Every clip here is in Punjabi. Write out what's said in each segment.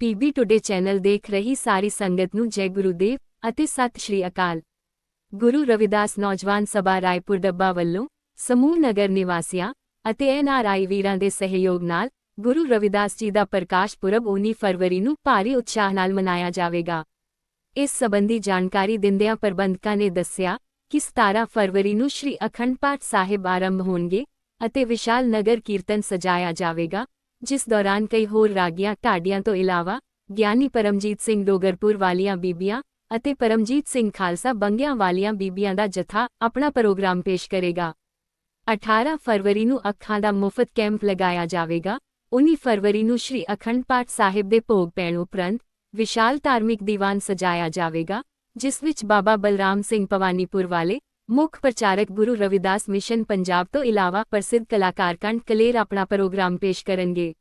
ਪੀਬੀ ਟੁਡੇ ਚੈਨਲ ਦੇਖ ਰਹੀ ਸਾਰੀ ਸੰਗਤ ਨੂੰ ਜੈ ਗੁਰੂਦੇਵ ਅਤੇ ਸਤਿ ਸ਼੍ਰੀ ਅਕਾਲ। ਗੁਰੂ ਰਵਿਦਾਸ ਨੌਜਵਾਨ ਸਭਾ ਰਾਏਪੁਰ ਡੱਬਾ ਵੱਲੋਂ ਸਮੂਹ ਨਗਰ ਨਿਵਾਸੀਆਂ ਅਤੇ ਐਨਆਰਆਈ ਵੀਰਾਂ ਦੇ ਸਹਿਯੋਗ ਨਾਲ ਗੁਰੂ ਰਵਿਦਾਸ ਜੀ ਦਾ ਪ੍ਰਕਾਸ਼ ਪੁਰਬ 19 ਫਰਵਰੀ ਨੂੰ ਭਾਰੀ ਉਤਸ਼ਾਹ ਨਾਲ ਮਨਾਇਆ ਜਾਵੇਗਾ। ਇਸ ਸਬੰਧੀ ਜਾਣਕਾਰੀ ਦਿੰਦਿਆਂ ਪ੍ਰਬੰਧਕਾਂ ਨੇ ਦੱਸਿਆ ਕਿ 17 ਫਰਵਰੀ ਨੂੰ ਸ਼੍ਰੀ ਅਖੰਡ ਪਾਠ ਸਾਹਿਬ ਆਰੰਭ ਹੋਣਗੇ ਅਤੇ ਵਿਸ਼ਾਲ ਨਗਰ ਕੀਰਤਨ ਸਜਾਇਆ ਜਾਵੇਗਾ ਜਿਸ ਦੌਰਾਨ ਕਈ ਹੋਰ ਰਾਗੀਆਂ ਢਾਡੀਆਂ ਤੋਂ ਇਲਾਵਾ ਗਿਆਨੀ ਪਰਮਜੀਤ ਸਿੰਘ ਡੋਗਰਪੁਰ ਵਾਲੀਆਂ ਬੀਬੀਆਂ ਅਤੇ ਪਰਮਜੀਤ ਸਿੰਘ ਖਾਲਸਾ ਬੰਗਿਆਂ ਵਾਲੀਆਂ ਬੀਬੀਆਂ ਦਾ ਜਥਾ ਆਪਣਾ ਪ੍ਰੋਗਰਾਮ ਪੇਸ਼ ਕਰੇਗਾ। 18 ਫਰਵਰੀ ਨੂੰ ਅੱਖਾਂ ਦਾ ਮੁਫਤ ਕੈਂਪ ਲਗਾਇਆ ਜਾਵੇਗਾ। 19 ਫਰਵਰੀ ਨੂੰ ਸ਼੍ਰੀ ਅਖੰਡ ਪਾਠ ਸਾਹਿਬ ਦੇ ਭੋਗ ਪੈਣ ਉਪਰੰਤ ਵਿਸ਼ਾਲ ਧਾਰਮਿਕ ਦੀਵਾਨ ਸਜਾਇਆ ਜਾਵੇਗਾ, ਜਿਸ ਵਿੱਚ ਬਾਬਾ ਬਲਰਾਮ ਸਿੰਘ ਭਵਾਨੀਪੁਰ ਵਾਲੇ ਮੁੱਖ ਪ੍ਰਚਾਰਕ ਗੁਰੂ ਰਵਿਦਾਸ ਮਿਸ਼ਨ ਪੰਜਾਬ ਤੋਂ ਇਲਾਵਾ ਪ੍ਰਸਿੱਧ ਕਲਾਕਾਰ ਕੰਠ ਕਲੇਰ ਆਪਣਾ ਪ੍ਰੋਗਰਾਮ ਪੇਸ਼ ਕਰਨਗੇ।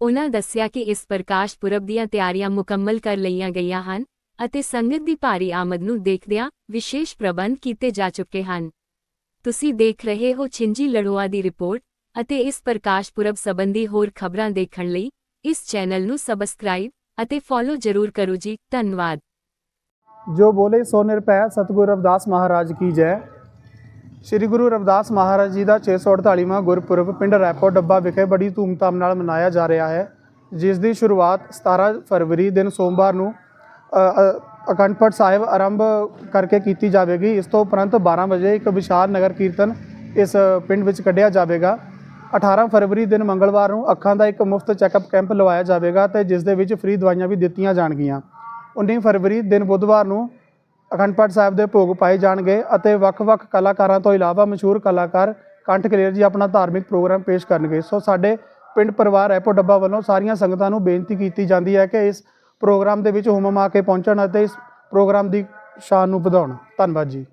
ਉਹਨਾਂ ਦੱਸਿਆ ਕਿ ਇਸ ਪ੍ਰਕਾਸ਼ ਪੁਰਬ ਦੀਆਂ ਤਿਆਰੀਆਂ ਮੁਕੰਮਲ ਕਰ ਲਈਆਂ ਗਈਆਂ ਹਨ ਅਤੇ ਸੰਗਤ ਦੀ ਭਾਰੀ ਆਮਦ ਨੂੰ ਦੇਖਦਿਆਂ ਵਿਸ਼ੇਸ਼ ਪ੍ਰਬੰਧ ਕੀਤੇ ਜਾ ਚੁੱਕੇ ਹਨ। ਤੁਸੀਂ ਦੇਖ ਰਹੇ ਹੋ ਛਿੰਜੀ ਲੜੋਆ ਦੀ ਰਿਪੋਰਟ ਅਤੇ ਇਸ ਪ੍ਰਕਾਸ਼ ਪੁਰਬ ਸੰਬੰਧੀ ਹੋਰ ਖਬਰਾਂ ਦੇਖਣ ਲਈ ਇਸ ਚੈਨਲ ਨੂੰ ਸਬਸਕ੍ਰਾਈਬ ਅਤੇ ਫੋਲੋ ਜ਼ਰੂਰ ਕਰੋ ਜੀ, ਧੰਨਵਾਦ। ਜੋ ਬੋਲੇ ਸੋ ਨਿਰਭੈ ਸਤਿਗੁਰ ਰਵਿਦਾਸ ਮਹਾਰਾਜ ਕੀ ਜੈ। ਸ੍ਰੀ ਗੁਰੂ ਰਵਿਦਾਸ ਮਹਾਰਾਜ ਜੀ ਦਾ 648ਵਾਂ ਗੁਰਪੁਰਬ ਪਿੰਡ ਰੈਪੋ ਡੱਬਾ ਵਿਖੇ ਬੜੀ ਧੂਮਧਾਮ ਨਾਲ ਮਨਾਇਆ ਜਾ ਰਿਹਾ ਹੈ। ਜਿਸ ਦੀ ਸ਼ੁਰੂਆਤ 17 ਫਰਵਰੀ ਦਿਨ ਸੋਮਵਾਰ ਨੂੰ ਅ, ਅਖੰਡ ਪਾਠ ਸਾਹਿਬ ਆਰੰਭ ਕਰਕੇ ਕੀਤੀ ਜਾਵੇਗੀ। ਇਸ ਤੋਂ ਉਪਰੰਤ 12 ਵਜੇ ਇੱਕ ਵਿਸ਼ਾਲ ਨਗਰ ਕੀਰਤਨ ਇਸ ਪਿੰਡ ਵਿੱਚ ਕੱਢਿਆ ਜਾਵੇਗਾ। 18 ਫਰਵਰੀ ਦਿਨ ਮੰਗਲਵਾਰ ਨੂੰ ਅੱਖਾਂ ਦਾ ਇੱਕ ਮੁਫਤ ਚੈੱਕਅਪ ਕੈਂਪ ਲਵਾਇਆ ਜਾਵੇਗਾ ਤੇ ਜਿਸ ਦੇ ਵਿੱਚ ਫ੍ਰੀ ਦਵਾਈਆਂ ਵੀ ਦਿੱਤੀਆਂ ਜਾਣਗੀਆਂ। 19 ਫਰਵਰੀ ਦਿਨ ਬੁੱਧਵਾਰ ਨੂੰ ਅਖੰਡ ਪਾਠ ਸਾਹਿਬ ਦੇ ਭੋਗ ਪਾਏ ਜਾਣਗੇ ਅਤੇ ਵੱਖ-ਵੱਖ ਕਲਾਕਾਰਾਂ ਤੋਂ ਇਲਾਵਾ ਮਸ਼ਹੂਰ ਕਲਾਕਾਰ ਕੰਠ ਕਲੇਰ ਜੀ ਆਪਣਾ ਧਾਰਮਿਕ ਪ੍ਰੋਗਰਾਮ ਪੇਸ਼ ਕਰਨਗੇ। ਸੋ ਸਾਡੇ ਪਿੰਡ ਪਰਿਵਾਰ ਐਪੋ ਡੱਬਾ ਵੱਲੋਂ ਸਾਰੀਆਂ ਸੰਗਤਾਂ ਨੂੰ ਬੇਨਤੀ ਕੀਤੀ ਜਾਂਦੀ ਹੈ ਕਿ ਇਸ ਪ੍ਰੋਗਰਾਮ ਦੇ ਵਿੱਚ ਹੁਮਮ ਆ ਕੇ ਪਹੁੰਚਣ ਅਤੇ ਇਸ ਪ੍ਰੋਗਰਾਮ ਦੀ ਸ਼ਾਨ ਨੂੰ ਵਧਾਉਣ। ਧੰਨਵਾਦ ਜੀ।